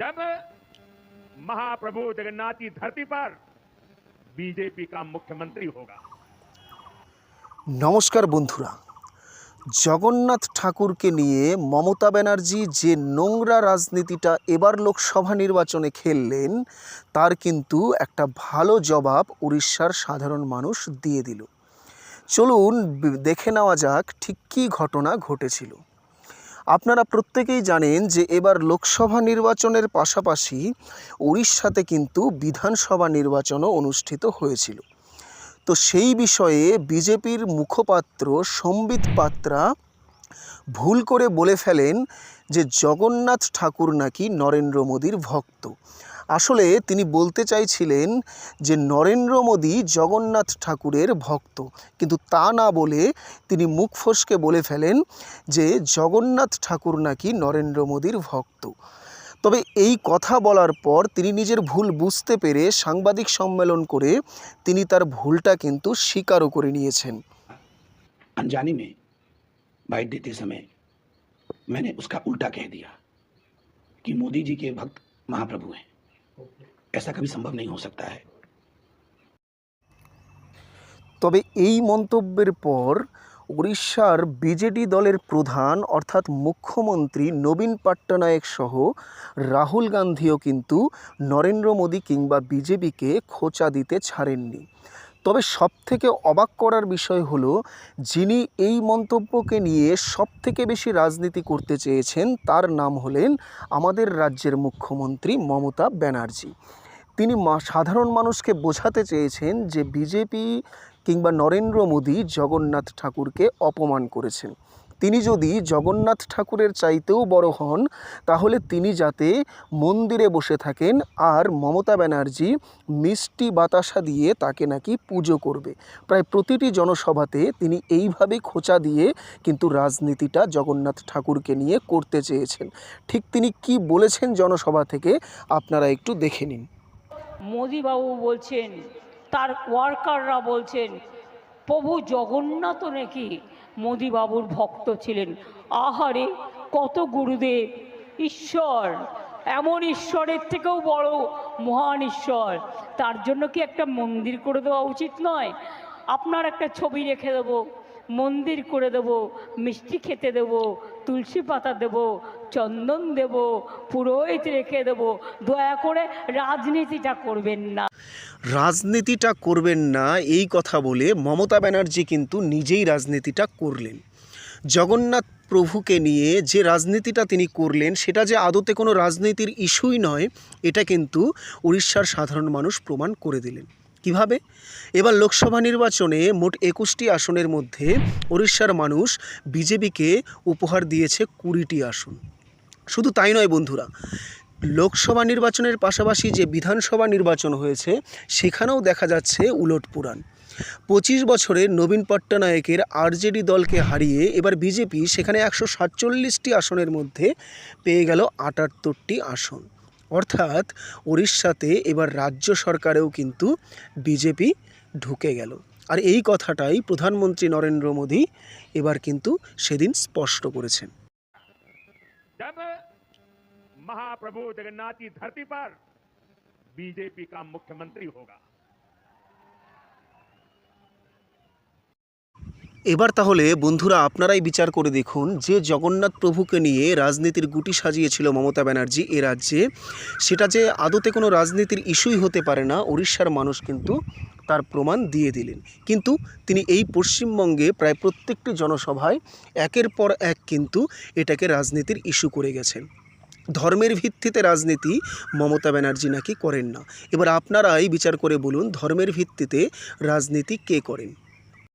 जब महाप्रभु जगन्नाथ की धरती पर बीजेपी का मुख्यमंत्री होगा নমস্কার বন্ধুরা জগন্নাথ ঠাকুরকে নিয়ে মমতা ব্যানার্জি যে নোংরা রাজনীতিটা এবার লোকসভা নির্বাচনে খেললেন তার কিন্তু একটা ভালো জবাব উড়িষ্যার সাধারণ মানুষ দিয়ে দিল চলুন ব- দেখে নেওয়া যাক ঠিক কী ঘটনা ঘটেছিল আপনারা প্রত্যেকেই জানেন যে এবার লোকসভা নির্বাচনের পাশাপাশি উড়িষ্যাতে কিন্তু বিধানসভা নির্বাচনও অনুষ্ঠিত হয়েছিল। তো সেই বিষয়ে বিজেপির মুখপাত্র সম্বিত পাত্রা ভুল করে বলে ফেলেন যে জগন্নাথ ঠাকুর নাকি নরেন্দ্র মোদীর ভক্ত। আসলে তিনি বলতে চাইছিলেন যে নরেন্দ্র মোদী জগন্নাথ ঠাকুরের ভক্ত কিন্তু তা না বলে তিনি মুখ ফসকে বলে ফেলেন যে জগন্নাথ ঠাকুর নাকি নরেন্দ্র মোদীর ভক্ত তবে এই কথা বলার পর তিনি নিজের ভুল বুঝতে পেরে সাংবাদিক সম্মেলন করে তিনি তার ভুলটা কিন্তু স্বীকারও করে নিয়েছেন अनजाने में बाइट देते समय मैंने उसका उल्टा कह दिया कि मोदी जी के भक्त महाप्रभु हैं ऐसा कभी संभव नहीं हो सकता है তবে এই মন্তব্যের পর উড়িষ্যার বিজেডি দলের প্রধান অর্থাৎ মুখ্যমন্ত্রী নবীন পট্টনায়ক সহ রাহুল গান্ধীও কিন্তু নরেন্দ্র মোদী কিংবা বিজেপিকে খোঁচা দিতে ছাড়েননি তবে সবথেকে অবাক করার বিষয় হলো যিনি এই মন্তব্যকে নিয়ে সবথেকে বেশি রাজনীতি করতে চেয়েছেন তার নাম হলেন আমাদের রাজ্যের মুখ্যমন্ত্রী মমতা ব্যানার্জি তিনি সাধারণ মানুষকে বোঝাতে চেয়েছেন যে বিজেপি কিংবা নরেন্দ্র মোদী জগন্নাথ ঠাকুরকে অপমান করেছেন। তিনি যদি জগন্নাথ ঠাকুরের চাইতেও বড় হন, তাহলে তিনি যাতে মন্দিরে বসে থাকেন আর মমতা ব্যানার্জি মিষ্টি বাতাসা দিয়ে তাকে নাকি পুজো করবে। প্রায় প্রতিটি জনসভাতে তিনি এইভাবে খোঁচা দিয়ে কিন্তু রাজনীতিটা জগন্নাথ ঠাকুরকে নিয়ে করতে চেয়েছেন। ঠিক তিনি কি বলেছেন জনসভা থেকে, আপনারা একটু দেখে নিন। মোদিবাবু বলছেন, তার ওয়ার্কাররা বলছেন, প্রভু জগন্নাথ নাকি মোদিবাবুর ভক্ত ছিলেন? আহারে, কত গুরুদেব। ঈশ্বর, এমন ঈশ্বরের থেকেও বড় মহান ঈশ্বর। তার জন্য কি একটা মন্দির করে দেওয়া উচিত নয়? আপনার একটা ছবি রেখে দেবো। মন্দির করে দেবো, মিষ্টি খেতে দেবো, তুলসী পাতা দেবো, চন্দন দেবো, পুরোহিত রেখে দেবো। দয়া করে রাজনীতিটা করবেন না। রাজনীতিটা করবেন না, এই কথা বলে মমতা ব্যানার্জি কিন্তু নিজেই রাজনীতিটা করলেন। জগন্নাথ প্রভুকে নিয়ে যে রাজনীতিটা তিনি করলেন, সেটা যে আদতে কোনো রাজনীতির ইস্যুই নয়, এটা কিন্তু উড়িষ্যার সাধারণ মানুষ প্রমাণ করে দিলেন। কীভাবে? এবার লোকসভা নির্বাচনে মোট একুশটি আসনের মধ্যে উড়িষ্যার মানুষ বিজেপিকে উপহার দিয়েছে কুড়িটি আসন। শুধু তাই নয় বন্ধুরা, লোকসভা নির্বাচনের পাশাপাশি যে বিধানসভা নির্বাচন হয়েছে, সেখানেও দেখা যাচ্ছে উলটপুরাণ পঁচিশ বছরে নবীন পট্টনায়কের আরজেডি দলকে হারিয়ে এবার বিজেপি সেখানে একশো সাতচল্লিশটি আসনের মধ্যে পেয়ে গেল আটাত্তরটি আসন। অর্থাৎ উড়িষ্যাতে এবার রাজ্য সরকারেও কিন্তু বিজেপি ঢুকে গেল। আর এই কথাটাই প্রধানমন্ত্রী নরেন্দ্র মোদী এবার কিন্তু সেদিন স্পষ্ট করেছেন। মহাপ্রভু জগন্নাথ ধরতি পর বিজেপি কা মুখ্যমন্ত্রী হোগা এবার তাহলে বন্ধুরা আপনারাই বিচার করে দেখুন যে জগন্নাথ প্রভুকে নিয়ে রাজনীতির গুটি সাজিয়েছিল মমতা ব্যানার্জি এ রাজ্যে। সেটা যে আদতে কোনো রাজনীতির ইস্যুই হতে পারে না উড়িষ্যার মানুষ কিন্তু তার প্রমাণ দিয়ে দিলেন। কিন্তু তিনি এই পশ্চিমবঙ্গে প্রায় প্রত্যেকটি জনসভায় একের পর এক কিন্তু এটাকে রাজনীতির ইস্যু করে গেছেন। ধর্মের ভিত্তিতে রাজনীতি মমতা ব্যানার্জি নাকি করেন না। এবার আপনারাই বিচার করে বলুন ধর্মের ভিত্তিতে রাজনীতি কে করেন?